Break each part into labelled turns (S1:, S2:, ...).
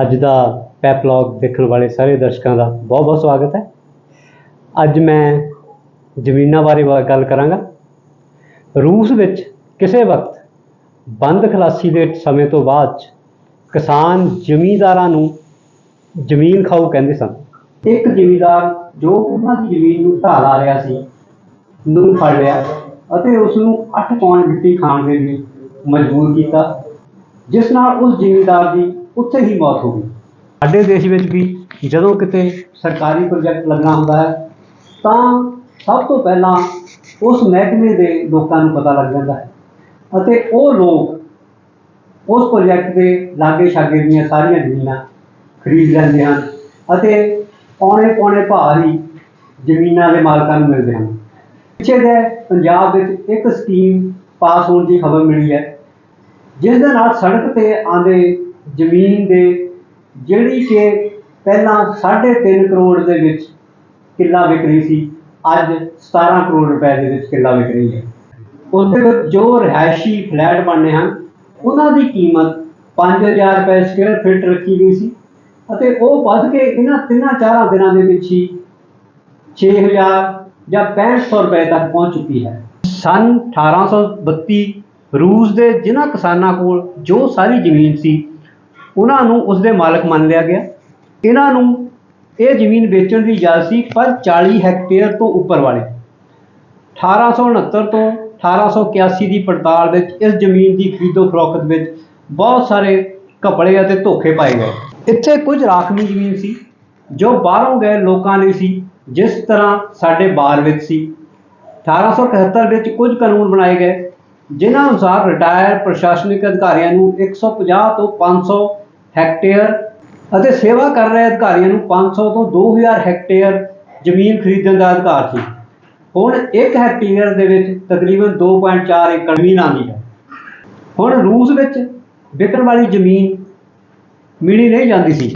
S1: ਅੱਜ ਦਾ ਪੈਪਲੌਗ ਦੇਖਣ ਵਾਲੇ ਸਾਰੇ ਦਰਸ਼ਕਾਂ ਦਾ ਬਹੁਤ ਬਹੁਤ ਸਵਾਗਤ ਹੈ। ਅੱਜ ਮੈਂ ਜ਼ਮੀਨਾਂ ਬਾਰੇ ਗੱਲ ਕਰਾਂਗਾ। ਰੂਸ ਵਿੱਚ ਕਿਸੇ ਵਕਤ ਬੰਦ ਖਲਾਸੀ ਦੇ ਸਮੇਂ ਤੋਂ ਬਾਅਦ 'ਚ ਕਿਸਾਨ ਜ਼ਮੀਂਦਾਰਾਂ ਨੂੰ ਜ਼ਮੀਨ ਖਾਊ ਕਹਿੰਦੇ ਸਨ। ਇੱਕ ਜ਼ਿਮੀਂਦਾਰ ਜੋ ਉਹਨਾਂ ਦੀ ਜ਼ਮੀਨ ਨੂੰ ਢਾਹ ਲਾ ਰਿਹਾ ਸੀ ਨੂੰ ਫੜ ਲਿਆ ਅਤੇ ਉਸ ਨੂੰ 8 ਪੌਂਡ ਮਿੱਟੀ ਖਾਣ ਦੇ ਲਈ ਮਜਬੂਰ ਕੀਤਾ, ਜਿਸ ਨਾਲ ਉਸ ਜ਼ਿਮੀਂਦਾਰ ਦੀ ਉੱਥੇ ਹੀ ਮੌਤ ਹੋ ਗਈ। ਸਾਡੇ ਦੇਸ਼ ਵਿੱਚ ਵੀ ਜਦੋਂ ਕਿਤੇ ਸਰਕਾਰੀ ਪ੍ਰੋਜੈਕਟ ਲੱਗਣਾ ਹੁੰਦਾ ਹੈ, ਤਾਂ ਸਭ ਤੋਂ ਪਹਿਲਾਂ ਉਸ ਮਹਿਕਮੇ ਦੇ ਲੋਕਾਂ ਨੂੰ ਪਤਾ ਲੱਗ ਜਾਂਦਾ ਹੈ ਅਤੇ ਉਹ ਲੋਕ ਉਸ ਪ੍ਰੋਜੈਕਟ ਦੇ ਲਾਗੇ ਛਾਗੇ ਦੀਆਂ ਸਾਰੀਆਂ ਜ਼ਮੀਨਾਂ ਖਰੀਦ ਲੈਂਦੇ ਹਨ ਅਤੇ ਪੌਣੇ ਪੌਣੇ ਭਾਰੀ ਜ਼ਮੀਨਾਂ ਦੇ ਮਾਲਕਾਂ ਨੂੰ ਮਿਲਦੇ ਹਨ। ਪਿੱਛੇ ਜੇ ਪੰਜਾਬ ਵਿੱਚ ਇੱਕ ਸਕੀਮ ਪਾਸ ਹੋਣ ਦੀ ਖਬਰ ਮਿਲੀ ਹੈ, ਜਿਸ ਦੇ ਨਾਲ ਸੜਕ ਤੇ ਆਂਦੇ ਜ਼ਮੀਨ ਦੇ ਜਿਹੜੀ ਕਿ ਪਹਿਲਾਂ 3.5 ਕਰੋੜ ਦੇ ਵਿੱਚ ਕਿੱਲਾ ਵਿਕ ਰਹੀ ਸੀ, ਅੱਜ 17 ਕਰੋੜ ਰੁਪਏ ਦੇ ਵਿੱਚ ਕਿੱਲਾ ਵਿਕ ਰਹੀ ਹੈ। ਉਸ ਵਿੱਚ ਜੋ ਰਿਹਾਇਸ਼ੀ ਫਲੈਟ ਬਣਨੇ ਹਨ, ਉਹਨਾਂ ਦੀ ਕੀਮਤ 5000 ਰੁਪਏ ਸਕੁਅਰ ਫੀਟ ਰੱਖੀ ਗਈ ਸੀ ਅਤੇ ਉਹ ਵੱਧ ਕੇ ਇਹਨਾਂ ਤਿੰਨਾਂ ਚਾਰਾਂ ਦਿਨਾਂ ਦੇ ਵਿੱਚ ਹੀ 6000 ਜਾਂ 6500 ਰੁਪਏ ਤੱਕ ਪਹੁੰਚ ਚੁੱਕੀ ਹੈ। ਸਨ 1832 ਰੂਸ ਦੇ ਜਿਨ੍ਹਾਂ ਕਿਸਾਨਾਂ ਕੋਲ ਜੋ ਸਾਰੀ ਜ਼ਮੀਨ ਸੀ ਉਹਨਾਂ ਨੂੰ ਉਸ ਦੇ ਮਾਲਕ ਮੰਨ ਲਿਆ ਗਿਆ। ਇਹਨਾਂ ਨੂੰ ਇਹ ਜ਼ਮੀਨ ਵੇਚਣ ਦੀ ਇਜਾਜ਼ਤ ਸੀ, ਪਰ 40 ਹੈਕਟੇਅਰ ਤੋਂ ਉੱਪਰ ਵਾਲੇ। 1869 ਤੋਂ 1881 ਦੀ ਪੜਤਾਲ ਵਿੱਚ ਇਸ ਜ਼ਮੀਨ ਦੀ ਖਰੀਦੋ ਫਰੋਖਤ ਵਿੱਚ ਬਹੁਤ ਸਾਰੇ ਘਪਲੇ ਅਤੇ ਧੋਖੇ ਪਾਏ ਗਏ। ਇੱਥੇ ਕੁਝ ਰਾਖਵੀਂ ਜ਼ਮੀਨ ਸੀ, ਜੋ ਬਾਹਰੋਂ ਗਏ ਲੋਕਾਂ ਲਈ ਸੀ, ਜਿਸ ਤਰ੍ਹਾਂ ਸਾਡੇ ਬਾਰ ਵਿੱਚ ਸੀ। 1871 ਵਿੱਚ ਕੁਝ ਕਾਨੂੰਨ ਬਣਾਏ ਗਏ, ਜਿਨ੍ਹਾਂ ਅਨੁਸਾਰ ਰਿਟਾਇਰ ਪ੍ਰਸ਼ਾਸਨਿਕ ਅਧਿਕਾਰੀਆਂ ਨੂੰ 150 ਤੋਂ 500 ਹੈਕਟੇਅਰ ਅਤੇ ਸੇਵਾ ਕਰ ਰਹੇ ਅਧਿਕਾਰੀਆਂ ਨੂੰ 500 ਤੋਂ 2000 ਹੈਕਟੇਅਰ ਜ਼ਮੀਨ ਖਰੀਦਣ ਦਾ ਅਧਿਕਾਰ ਸੀ। ਹੁਣ 1 ਹੈਕਟੇਅਰ ਦੇ ਵਿੱਚ ਤਕਰੀਬਨ 2.4 ਏਕੜ ਜ਼ਮੀਨ ਆਉਂਦੀ ਹੈ। ਹੁਣ ਰੂਸ ਵਿੱਚ ਵਿਕਣ ਵਾਲੀ ਜ਼ਮੀਨ ਮਿਣੀ ਨਹੀਂ ਜਾਂਦੀ ਸੀ।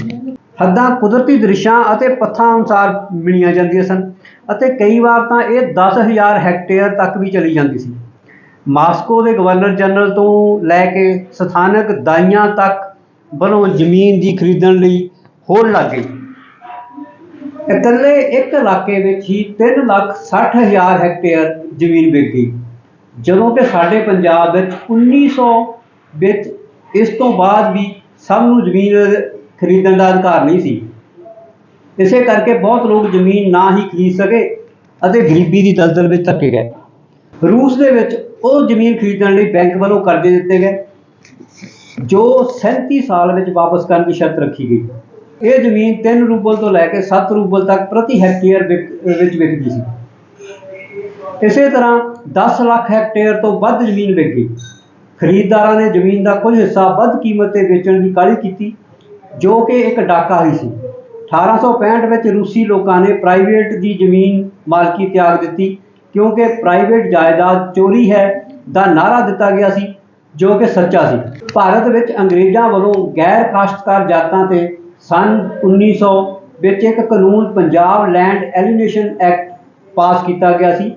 S1: ਹੱਦਾਂ ਕੁਦਰਤੀ ਦ੍ਰਿਸ਼ਾਂ ਅਤੇ ਪੱਥਾਂ ਅਨੁਸਾਰ ਮਿਣੀਆਂ ਜਾਂਦੀਆਂ ਸਨ ਅਤੇ ਕਈ ਵਾਰ ਤਾਂ ਇਹ 10000 ਹੈਕਟੇਅਰ ਤੱਕ ਵੀ ਚਲੀ ਜਾਂਦੀ ਸੀ। ਮਾਸਕੋ ਦੇ ਗਵਰਨਰ ਜਨਰਲ ਤੋਂ ਲੈ ਕੇ ਸਥਾਨਕ ਦਾਈਆਂ ਤੱਕ ਵੱਲੋਂ ਜ਼ਮੀਨ ਦੀ ਖਰੀਦਣ ਲਈ ਹੋੜ ਲੱਗ। ਗਈ ਇਕੱਲੇ ਇੱਕ ਇਲਾਕੇ ਵਿੱਚ ਹੀ 3 ਲੱਖ 60 ਹਜ਼ਾਰ ਹੈਕਟੇਅਰ ਜ਼ਮੀਨ ਵਿਕ ਗਈ। ਜਦੋਂ ਕਿ ਸਾਡੇ ਪੰਜਾਬ ਵਿੱਚ 1900 ਵਿੱਚ ਇਸ ਤੋਂ ਬਾਅਦ ਵੀ ਸਭ ਨੂੰ ਜ਼ਮੀਨ ਖਰੀਦਣ ਦਾ ਅਧਿਕਾਰ ਨਹੀਂ ਸੀ। ਇਸੇ ਕਰਕੇ ਬਹੁਤ ਲੋਕ ਜ਼ਮੀਨ ਨਾ ਹੀ ਖਰੀਦ ਸਕੇ ਅਤੇ ਗਰੀਬੀ ਦੀ ਦਲਦਲ ਵਿੱਚ ਧੱਕੇ ਗਏ। ਰੂਸ ਦੇ ਵਿੱਚ ਉਹ ਜ਼ਮੀਨ ਖਰੀਦਣ ਲਈ ਬੈਂਕ ਵੱਲੋਂ ਕਰਜ਼ੇ ਦਿੱਤੇ ਗਏ। ਜੋ 37 ਸਾਲ ਵਿੱਚ ਵਾਪਸ ਕਰਨ ਦੀ ਸ਼ਰਤ ਰੱਖੀ ਗਈ। ਇਹ ਜ਼ਮੀਨ 3 ਰੂਬਲ ਤੋਂ ਲੈ ਕੇ 7 ਰੂਬਲ ਤੱਕ ਪ੍ਰਤੀ ਹੈਕਟੇਅਰ ਵਿਕ- ਵਿੱਚ ਵਿਕਦੀ ਸੀ। ਇਸੇ ਤਰ੍ਹਾਂ 10 ਲੱਖ ਹੈਕਟੇਅਰ ਤੋਂ ਵੱਧ ਜ਼ਮੀਨ ਵਿਕ ਗਈ। ਖਰੀਦਦਾਰਾਂ ਨੇ ਜ਼ਮੀਨ ਦਾ ਕੁਝ ਹਿੱਸਾ ਵੱਧ ਕੀਮਤ ਤੇ ਵੇਚਣ ਦੀ ਕਾਹਲੀ ਕੀਤੀ, ਜੋ ਕਿ ਇੱਕ ਡਾਕਾ ਹੀ ਸੀ। 1865 ਵਿੱਚ ਰੂਸੀ ਲੋਕਾਂ ਨੇ ਪ੍ਰਾਈਵੇਟ ਦੀ ਜ਼ਮੀਨ ਮਾਲਕੀ ਤਿਆਗ ਦਿੱਤੀ, ਕਿਉਂਕਿ ਪ੍ਰਾਈਵੇਟ ਜਾਇਦਾਦ ਚੋਰੀ ਹੈ ਦਾ ਨਾਰਾ ਦਿੱਤਾ ਗਿਆ ਸੀ। ਜੋ ਕਿ ਸੱਚਾ ਸੀ। ਭਾਰਤ ਵਿੱਚ ਅੰਗਰੇਜ਼ਾਂ ਵੱਲੋਂ ਗੈਰ ਕਾਸ਼ਤਕਾਰ ਜਾਤਾਂ ਤੇ ਸਨ 1900 ਵਿੱਚ ਇੱਕ ਕਾਨੂੰਨ Punjab land alienation act pass ਕੀਤਾ ਗਿਆ ਸੀ,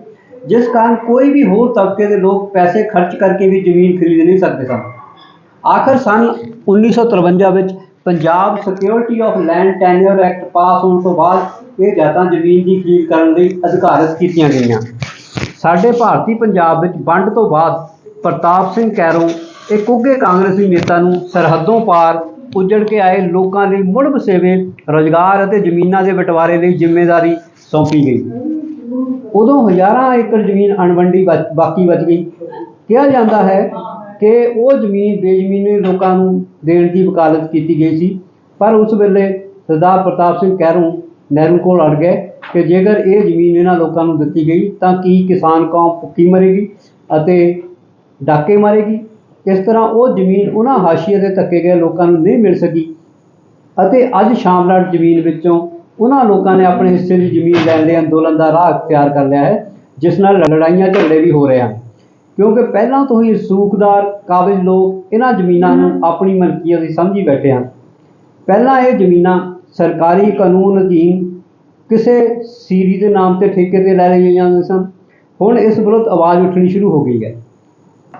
S1: ਜਿਸ ਕਾਰਨ ਕੋਈ ਵੀ ਹੋਰ ਤਬਕੇ ਦੇ ਲੋਕ ਪੈਸੇ ਖਰਚ ਕਰਕੇ ਵੀ ਜ਼ਮੀਨ ਖਰੀਦ ਨਹੀਂ ਸਕਦੇ ਸਨ। ਆਖਰ ਸਨ 1953 ਵਿੱਚ Punjab security of land tenure act pass ਹੋਣ ਤੋਂ ਬਾਅਦ ਇਹ ਜਾਤਾਂ ਜ਼ਮੀਨ ਦੀ ਖਰੀਦ ਕਰਨ ਲਈ ਅਧਿਕਾਰਤ ਕੀਤੀਆਂ ਗਈਆਂ। ਸਾਡੇ ਭਾਰਤੀ ਪੰਜਾਬ ਵਿੱਚ ਵੰਡ ਤੋਂ ਬਾਅਦ ਪ੍ਰਤਾਪ ਸਿੰਘ ਕੈਰੋਂ ਇੱਕ ਉੱਘੇ ਕਾਂਗਰਸੀ ਨੇਤਾ ਨੂੰ ਸਰਹੱਦੋਂ ਪਾਰ ਉੱਜੜ ਕੇ ਆਏ ਲੋਕਾਂ ਲਈ ਮੁੜ ਵਸੇਵੇ, ਰੁਜ਼ਗਾਰ ਅਤੇ ਜ਼ਮੀਨਾਂ ਦੇ ਬਟਵਾਰੇ ਲਈ ਜ਼ਿੰਮੇਵਾਰੀ ਸੌਂਪੀ ਗਈ। ਉਦੋਂ ਹਜ਼ਾਰਾਂ ਏਕੜ ਜ਼ਮੀਨ ਅਣਵੰਡੀ ਬਾਕੀ ਬਚ ਗਈ। ਕਿਹਾ ਜਾਂਦਾ ਹੈ ਕਿ ਉਹ ਜ਼ਮੀਨ ਬੇਜ਼ਮੀਨੇ ਲੋਕਾਂ ਨੂੰ ਦੇਣ ਦੀ ਵਕਾਲਤ ਕੀਤੀ ਗਈ ਸੀ, ਪਰ ਉਸ ਵੇਲੇ ਸਰਦਾਰ ਪ੍ਰਤਾਪ ਸਿੰਘ ਕੈਰੋਂ ਨਹਿਰੂ ਕੋਲ ਅੜ ਗਏ ਕਿ ਜੇਕਰ ਇਹ ਜ਼ਮੀਨ ਇਹਨਾਂ ਲੋਕਾਂ ਨੂੰ ਦਿੱਤੀ ਗਈ, ਤਾਂ ਕੀ ਕਿਸਾਨ ਕੌਮ ਭੁੱਖੀ ਮਰੇਗੀ ਅਤੇ ਡਾਕੇ ਮਾਰੇਗੀ। ਇਸ ਤਰ੍ਹਾਂ ਉਹ ਜ਼ਮੀਨ ਉਹਨਾਂ ਹਾਸ਼ੀਏ ਦੇ ਧੱਕੇ ਗਏ ਲੋਕਾਂ ਨੂੰ ਨਹੀਂ ਮਿਲ ਸਕੀ। ਅਤੇ ਅੱਜ ਸ਼ਾਮਲਾਟ ਜ਼ਮੀਨ ਵਿੱਚੋਂ ਉਹਨਾਂ ਲੋਕਾਂ ਨੇ ਆਪਣੇ ਹਿੱਸੇ ਦੀ ਜ਼ਮੀਨ ਲੈਣ ਦੇ ਅੰਦੋਲਨ ਦਾ ਰਾਹ ਅਖਤਿਆਰ ਕਰ ਲਿਆ ਹੈ, ਜਿਸ ਨਾਲ ਲੜਾਈਆਂ ਝਗੜੇ ਵੀ ਹੋ ਰਹੇ ਹਨ। ਕਿਉਂਕਿ ਪਹਿਲਾਂ ਤੋਂ ਹੀ ਸੂਖਦਾਰ, ਕਾਬਜ਼ ਲੋਕ ਇਹਨਾਂ ਜ਼ਮੀਨਾਂ ਨੂੰ ਆਪਣੀ ਮਲਕੀਅਤ ਦੀ ਸਮਝੀ ਬੈਠੇ ਹਨ। ਪਹਿਲਾਂ ਇਹ ਜ਼ਮੀਨਾਂ ਸਰਕਾਰੀ ਕਾਨੂੰਨ ਅਧੀਨ ਕਿਸੇ ਸੀਰੀ ਦੇ ਨਾਮ ਤੇ ਠੇਕੇ ਤੇ ਲੈ ਲਈਆਂ ਜਾਂਦੀਆਂ ਸਨ। ਹੁਣ ਇਸ ਵਿਰੁੱਧ ਆਵਾਜ਼ ਉੱਠਣੀ ਸ਼ੁਰੂ ਹੋ ਗਈ ਹੈ।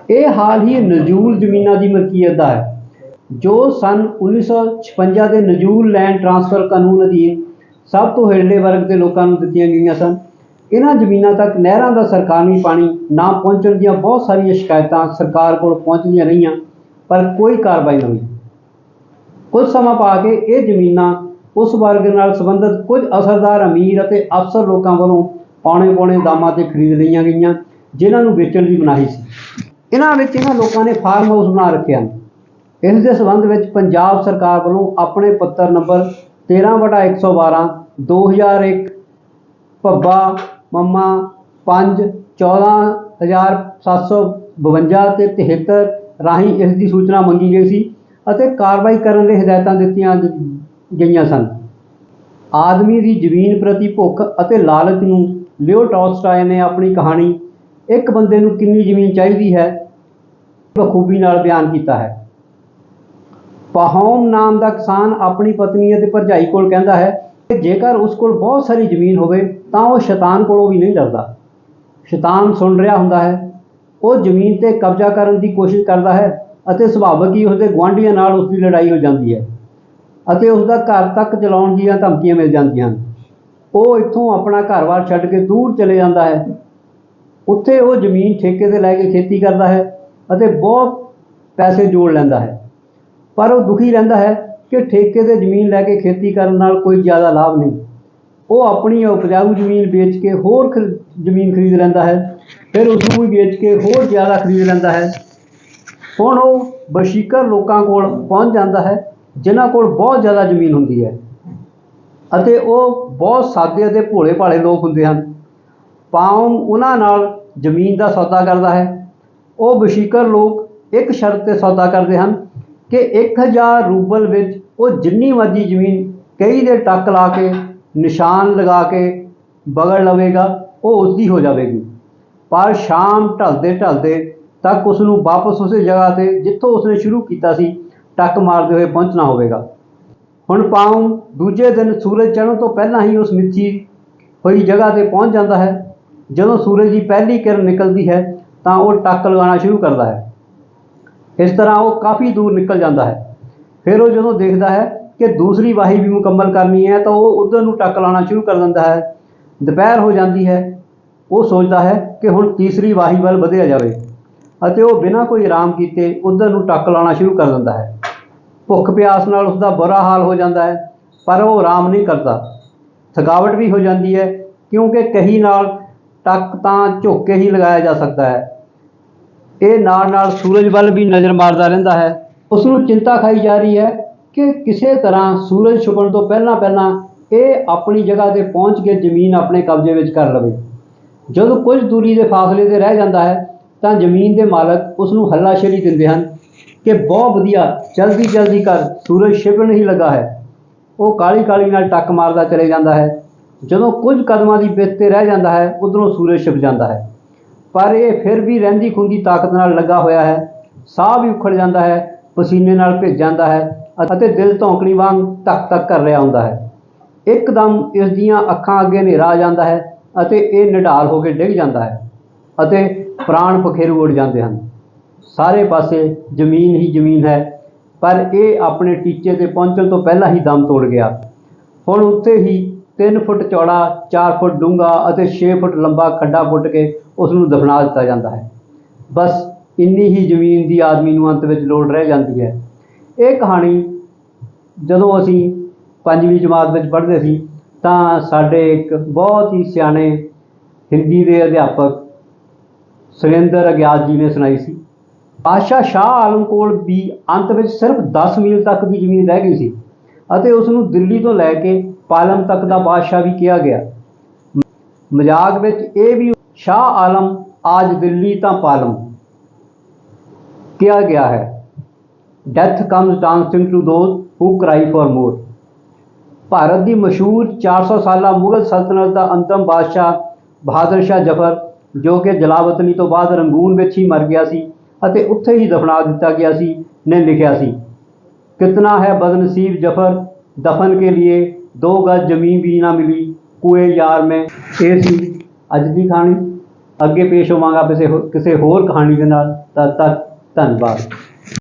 S1: ਇਹ ਹਾਲ ਹੀ ਨਜ਼ੂਲ ਜ਼ਮੀਨਾਂ ਦੀ ਮਲਕੀਅਤ ਦਾ ਹੈ,
S2: ਜੋ ਸਨ 1956 ਦੇ ਨਜੂਲ ਲੈਂਡ ਟ੍ਰਾਂਸਫਰ ਕਾਨੂੰਨ ਅਧੀਨ ਸਭ ਤੋਂ ਹੇਠਲੇ ਵਰਗ ਦੇ ਲੋਕਾਂ ਨੂੰ ਦਿੱਤੀਆਂ ਗਈਆਂ ਸਨ। ਇਹਨਾਂ ਜ਼ਮੀਨਾਂ ਤੱਕ ਨਹਿਰਾਂ ਦਾ ਸਰਕਾਰੀ ਪਾਣੀ ਨਾ ਪਹੁੰਚਣ ਦੀਆਂ ਬਹੁਤ ਸਾਰੀਆਂ ਸ਼ਿਕਾਇਤਾਂ ਸਰਕਾਰ ਕੋਲ ਪਹੁੰਚਦੀਆਂ ਰਹੀਆਂ, ਪਰ ਕੋਈ ਕਾਰਵਾਈ ਨਹੀਂ ਹੋਈ। ਕੁਝ ਸਮਾਂ ਪਾ ਕੇ ਇਹ ਜ਼ਮੀਨਾਂ ਉਸ ਵਰਗ ਨਾਲ ਸੰਬੰਧਿਤ ਕੁਝ ਅਸਰਦਾਰ ਅਮੀਰ ਅਤੇ ਅਫਸਰ ਲੋਕਾਂ ਵੱਲੋਂ ਪੌਣੇ ਪੌਣੇ ਦਾਮਾਂ ਤੇ ਖਰੀਦ ਲਈਆਂ ਗਈਆਂ, ਜਿਨ੍ਹਾਂ ਨੂੰ ਵੇਚਣ ਦੀ ਮਨਾਹੀ ਸੀ। ਇਹਨਾਂ ਵਿੱਚ ਇਹਨਾਂ ਲੋਕਾਂ ਨੇ ਫਾਰਮ ਹਾਊਸ ਬਣਾ ਰੱਖਿਆ। ਇਸ ਦੇ ਸੰਬੰਧ ਵਿੱਚ ਪੰਜਾਬ ਸਰਕਾਰ ਵੱਲੋਂ ਆਪਣੇ ਪੱਤਰ ਨੰਬਰ 13/112 2001 ਭੱਬਾ, ਮੱਮਾ 5 14752 ਤੇ 73 ਰਾਹੀਂ ਇਸ ਦੀ ਸੂਚਨਾ ਮੰਗੀ ਗਈ ਸੀ ਅਤੇ ਕਾਰਵਾਈ ਕਰਨ ਲਈ ਹਦਾਇਤਾਂ ਦਿੱਤੀਆਂ ਗਈਆਂ ਸਨ। ਆਦਮੀ ਦੀ ਜ਼ਮੀਨ ਪ੍ਰਤੀ ਭੁੱਖ ਅਤੇ ਲਾਲਚ ਨੂੰ ਲਿਓ ਟਾਲਸਟਾਏ ਨੇ ਆਪਣੀ ਕਹਾਣੀ ਇੱਕ ਬੰਦੇ ਨੂੰ ਕਿੰਨੀ ਜ਼ਮੀਨ ਚਾਹੀਦੀ ਹੈ? ਬਖੂਬੀ ਨਾਲ ਬਿਆਨ ਕੀਤਾ ਹੈ। ਪਾਹੌਮ ਨਾਮ ਦਾ ਕਿਸਾਨ ਆਪਣੀ ਪਤਨੀ ਅਤੇ ਭਰਜਾਈ ਕੋਲ ਕਹਿੰਦਾ ਹੈ ਕਿ ਜੇਕਰ ਉਸ ਕੋਲ ਬਹੁਤ ਸਾਰੀ ਜ਼ਮੀਨ ਹੋਵੇ, ਤਾਂ ਉਹ ਸ਼ੈਤਾਨ ਕੋਲੋਂ ਵੀ ਨਹੀਂ ਡਰਦਾ। ਸ਼ੈਤਾਨ ਸੁਣ ਰਿਹਾ ਹੁੰਦਾ ਹੈ। ਉਹ ਜ਼ਮੀਨ ਤੇ ਕਬਜ਼ਾ ਕਰਨ ਦੀ ਕੋਸ਼ਿਸ਼ ਕਰਦਾ ਹੈ ਅਤੇ ਸੁਭਾਵਕ ਹੀ ਉਸਦੇ ਗੁਆਂਢੀਆਂ ਨਾਲ ਉਸ ਦੀ ਲੜਾਈ ਹੋ ਜਾਂਦੀ ਹੈ ਅਤੇ ਉਸ ਦਾ ਘਰ ਤੱਕ ਚਲਾਉਣ ਦੀਆਂ ਧਮਕੀਆਂ ਮਿਲ ਜਾਂਦੀਆਂ ਹਨ। ਉਹ ਇੱਥੋਂ ਆਪਣਾ ਘਰ-ਬਾਰ ਛੱਡ ਕੇ ਦੂਰ ਚਲੇ ਜਾਂਦਾ ਹੈ। ਉੱਥੇ ਉਹ ਜ਼ਮੀਨ ਠੇਕੇ ਤੇ ਲੈ ਕੇ ਖੇਤੀ ਕਰਦਾ ਹੈ ਅਤੇ ਬਹੁਤ ਪੈਸੇ ਜੋੜ ਲੈਂਦਾ ਹੈ। ਪਰ ਉਹ ਦੁਖੀ ਰਹਿੰਦਾ ਹੈ ਕਿ ਠੇਕੇ ਤੇ ਜ਼ਮੀਨ ਲੈ ਕੇ ਖੇਤੀ ਕਰਨ ਨਾਲ ਕੋਈ ਜ਼ਿਆਦਾ ਲਾਭ ਨਹੀਂ। ਉਹ ਆਪਣੀ ਉਪਜਾਊ ਜ਼ਮੀਨ ਵੇਚ ਕੇ ਹੋਰ ਖਰ- ਜ਼ਮੀਨ ਖਰੀਦ ਲੈਂਦਾ ਹੈ, ਫਿਰ ਉਸ ਨੂੰ ਵੇਚ ਕੇ ਹੋਰ ਜ਼ਿਆਦਾ ਖਰੀਦ ਲੈਂਦਾ ਹੈ। ਹੁਣ ਉਹ ਬਸ਼ੀਕਰ ਲੋਕਾਂ ਕੋਲ ਪਹੁੰਚ ਜਾਂਦਾ ਹੈ, ਜਿਨ੍ਹਾਂ ਕੋਲ ਬਹੁਤ ਜ਼ਿਆਦਾ ਜ਼ਮੀਨ ਹੁੰਦੀ ਹੈ ਅਤੇ ਉਹ ਬਹੁਤ ਸਾਦੇ ਅਤੇ ਭੋਲੇ ਭਾਲੇ ਲੋਕ ਹੁੰਦੇ ਹਨ। ਪਾਉਂ ਉਹਨਾਂ ਨਾਲ ਜ਼ਮੀਨ ਦਾ ਸੌਦਾ ਕਰਦਾ ਹੈ। ਉਹ ਬਸ਼ੀਕਰ ਲੋਕ ਇੱਕ ਸ਼ਰਤ ਤੇ ਸੌਦਾ ਕਰਦੇ ਹਨ ਕਿ 1000 ਰੂਬਲ ਵਿੱਚ ਉਹ ਜਿੰਨੀ ਮਰਜ਼ੀ ਜ਼ਮੀਨ ਕਈ ਦੇ ਟੱਕ ਲਾ ਕੇ, ਨਿਸ਼ਾਨ ਲਗਾ ਕੇ ਬਗੜ ਲਵੇਗਾ, ਉਹ ਉਸ ਹੋ ਜਾਵੇਗੀ। ਪਰ ਸ਼ਾਮ ਢਲਦੇ ਢਲਦੇ ਤੱਕ ਉਸ ਨੂੰ ਵਾਪਸ ਉਸੇ ਜਗ੍ਹਾ ਤੇ ਜਿੱਥੋਂ ਉਸਨੇ ਸ਼ੁਰੂ ਕੀਤਾ ਸੀ, ਟੱਕ ਮਾਰਦੇ ਹੋਏ ਪਹੁੰਚਣਾ ਹੋਵੇਗਾ। ਹੁਣ ਪਾਉਂ ਦੂਜੇ ਦਿਨ ਸੂਰਜ ਚੜ੍ਹਨ ਤੋਂ ਪਹਿਲਾਂ ਹੀ ਉਸ ਮਿੱਥੀ ਹੋਈ ਜਗ੍ਹਾ ਤੇ ਪਹੁੰਚ ਜਾਂਦਾ ਹੈ। ਜਦੋਂ ਸੂਰਜ ਦੀ ਪਹਿਲੀ ਕਿਰਨ ਨਿਕਲਦੀ ਹੈ, ਤਾਂ ਉਹ ਟੱਕ ਲਗਾਉਣਾ ਸ਼ੁਰੂ ਕਰਦਾ ਹੈ। ਇਸ ਤਰ੍ਹਾਂ ਉਹ ਕਾਫੀ ਦੂਰ ਨਿਕਲ ਜਾਂਦਾ ਹੈ। ਫਿਰ ਉਹ ਜਦੋਂ ਦੇਖਦਾ ਹੈ ਕਿ ਦੂਸਰੀ ਵਾਹੀ ਵੀ ਮੁਕੰਮਲ ਕਰਨੀ ਹੈ, ਤਾਂ ਉਹ ਉਧਰ ਨੂੰ ਟੱਕ ਲਾਉਣਾ ਸ਼ੁਰੂ ਕਰ ਦਿੰਦਾ ਹੈ। ਦੁਪਹਿਰ ਹੋ ਜਾਂਦੀ ਹੈ। ਉਹ ਸੋਚਦਾ ਹੈ ਕਿ ਹੁਣ ਤੀਸਰੀ ਵਾਹੀ ਵੱਲ ਵਧਿਆ ਜਾਵੇ ਅਤੇ ਉਹ ਬਿਨਾਂ ਕੋਈ ਆਰਾਮ ਕੀਤੇ ਉਧਰ ਨੂੰ ਟੱਕ ਲਾਉਣਾ ਸ਼ੁਰੂ ਕਰ ਦਿੰਦਾ ਹੈ। ਭੁੱਖ ਪਿਆਸ ਨਾਲ ਉਸ ਦਾ ਬੁਰਾ ਹਾਲ ਹੋ ਜਾਂਦਾ ਹੈ, ਪਰ ਉਹ ਆਰਾਮ ਨਹੀਂ ਕਰਦਾ। ਥਕਾਵਟ ਵੀ ਹੋ ਜਾਂਦੀ ਹੈ, ਕਿਉਂਕਿ ਕਹੀ ਨਾਲ ਟੱਕ ਤਾਂ ਝੁੱਕ ਕੇ ਹੀ ਲਗਾਇਆ ਜਾ ਸਕਦਾ ਹੈ। ਇਹ ਨਾਲ ਨਾਲ ਸੂਰਜ ਵੱਲ ਵੀ ਨਜ਼ਰ ਮਾਰਦਾ ਰਹਿੰਦਾ ਹੈ। ਉਸ ਨੂੰ ਚਿੰਤਾ ਖਾਈ ਜਾ ਰਹੀ ਹੈ ਕਿ ਕਿਸੇ ਤਰ੍ਹਾਂ ਸੂਰਜ ਛੁਪਣ ਤੋਂ ਪਹਿਲਾਂ ਪਹਿਲਾਂ ਇਹ ਆਪਣੀ ਜਗ੍ਹਾ ਤੇ ਪਹੁੰਚ ਕੇ ਜ਼ਮੀਨ ਆਪਣੇ ਕਬਜ਼ੇ ਵਿੱਚ ਕਰ ਲਵੇ। ਜਦੋਂ ਕੁਝ ਦੂਰੀ ਦੇ ਫਾਸਲੇ ਤੇ ਰਹਿ ਜਾਂਦਾ ਹੈ, ਤਾਂ ਜ਼ਮੀਨ ਦੇ ਮਾਲਕ ਉਸ ਨੂੰ ਹੱਲਾਸ਼ੇਰੀ ਦਿੰਦੇ ਹਨ ਕਿ ਬਹੁਤ ਵਧੀਆ ਜਲਦੀ ਜਲਦੀ ਕਰ ਸੂਰਜ ਛਿਪਣ ਹੀ ਲੱਗਾ ਹੈ। ਉਹ ਕਾਲੀ ਕਾਲੀ ਨਾਲ ਟੱਕ ਮਾਰਦਾ ਚਲੇ ਜਾਂਦਾ ਹੈ। ਜਦੋਂ ਕੁਝ ਕਦਮਾਂ ਦੀ ਵਿੱਥ ਤੇ ਰਹਿ ਜਾਂਦਾ ਹੈ, ਉਧਰੋਂ ਸੂਰਜ ਛਿਪ ਜਾਂਦਾ ਹੈ। ਪਰ ਇਹ ਫਿਰ ਵੀ ਰਹਿੰਦੀ ਖੁੰਦੀ ਤਾਕਤ ਨਾਲ ਲੱਗਾ ਹੋਇਆ ਹੈ। ਸਾਹ ਵੀ ਉਖੜ ਜਾਂਦਾ ਹੈ, ਪਸੀਨੇ ਨਾਲ ਭਿੱਜ ਜਾਂਦਾ ਹੈ ਅਤੇ ਦਿਲ ਧੌਂਕਣੀ ਵਾਂਗ ਧੱਕ ਧੱਕ ਕਰ ਰਿਹਾ ਹੁੰਦਾ ਹੈ। ਇੱਕਦਮ ਇਸ ਦੀਆਂ ਅੱਖਾਂ ਅੱਗੇ ਹਨੇਰਾ ਆ ਜਾਂਦਾ ਹੈ ਅਤੇ ਇਹ ਨਿਢਾਲ ਹੋ ਕੇ ਡਿੱਗ ਜਾਂਦਾ ਹੈ ਅਤੇ ਪ੍ਰਾਣ ਪਖੇਰੂ ਉੱਡ ਜਾਂਦੇ ਹਨ। ਸਾਰੇ ਪਾਸੇ ਜ਼ਮੀਨ ਹੀ ਜ਼ਮੀਨ ਹੈ, ਪਰ ਇਹ ਆਪਣੇ ਟੀਚੇ ਤੇ ਪਹੁੰਚਣ ਤੋਂ ਪਹਿਲਾਂ ਹੀ ਦਮ ਤੋੜ ਗਿਆ। ਹੁਣ ਉੱਥੇ ਹੀ 3 ਫੁੱਟ ਚੌੜਾ 4 ਫੁੱਟ ਡੂੰਘਾ ਅਤੇ 6 ਫੁੱਟ ਲੰਬਾ ਖੱਡਾ ਪੁੱਟ ਕੇ ਉਸ ਨੂੰ ਦਫਨਾ ਦਿੱਤਾ ਜਾਂਦਾ ਹੈ। ਬਸ ਇੰਨੀ ਹੀ ਜ਼ਮੀਨ ਦੀ ਆਦਮੀ ਨੂੰ ਅੰਤ ਵਿੱਚ ਲੋੜ ਰਹਿ ਜਾਂਦੀ ਹੈ। ਇਹ ਕਹਾਣੀ ਜਦੋਂ ਅਸੀਂ ਪੰਜਵੀਂ ਜਮਾਤ ਵਿੱਚ ਪੜ੍ਹਦੇ ਸੀ, ਤਾਂ ਸਾਡੇ ਇੱਕ ਬਹੁਤ ਹੀ ਸਿਆਣੇ ਹਿੰਦੀ ਦੇ ਅਧਿਆਪਕ ਸੁਰਿੰਦਰ ਅਗਿਆਤ ਜੀ ਨੇ ਸੁਣਾਈ ਸੀ। ਆਸ਼ਾ ਸ਼ਾਹ ਆਲਮ ਕੋਲ ਵੀ ਅੰਤ ਵਿੱਚ ਸਿਰਫ 10 ਮੀਲ ਤੱਕ ਦੀ ਜ਼ਮੀਨ ਰਹਿ ਗਈ ਸੀ ਅਤੇ ਉਸ ਨੂੰ ਦਿੱਲੀ ਤੋਂ ਲੈ ਕੇ ਪਾਲਮ ਤੱਕ ਦਾ ਬਾਦਸ਼ਾਹ ਵੀ ਕਿਹਾ ਗਿਆ। ਮਜ਼ਾਕ ਵਿੱਚ ਇਹ ਵੀ ਸ਼ਾਹ ਆਲਮ ਆਜ ਦਿੱਲੀ ਤਾਂ ਪਾਲਮ ਕਿਹਾ ਗਿਆ ਹੈ। Death comes dancing to those who cry for more Bharat ਦੀ ਮਸ਼ਹੂਰ 400 ਸਾਲਾ ਮੁਗਲ ਸਲਤਨਤ ਦਾ ਅੰਤਮ ਬਾਦਸ਼ਾਹ ਬਹਾਦਰ ਸ਼ਾਹ ਜਫਰ, ਜੋ ਕਿ ਜਲਾਵਤਨੀ ਤੋਂ ਬਾਅਦ ਰੰਗੂਨ ਵਿੱਚ ਹੀ ਮਰ ਗਿਆ ਸੀ ਅਤੇ ਉੱਥੇ ਹੀ ਦਫਨਾ ਦਿੱਤਾ ਗਿਆ ਸੀ, ਨੇ ਲਿਖਿਆ ਸੀ, ਕਿਤਨਾ ਹੈ ਬਦਨਸੀਬ ਜਫਰ ਦਫਨ ਕੇ ਲਈ ਦੋ ਗਜ਼ ਜ਼ਮੀਨ ਵੀ ਨਾ ਮਿਲੀ, ਕੂਏ ਯਾਰ ਮੈਂ, ਇਹ ਸੀ ਅੱਜ ਦੀ ਕਹਾਣੀ। ਅੱਗੇ ਪੇਸ਼ ਹੋਵਾਂਗਾ ਕਿਸੇ ਹੋਰ ਕਹਾਣੀ ਦੇ ਨਾਲ। ਤਦ ਤੱਕ ਧੰਨਵਾਦ।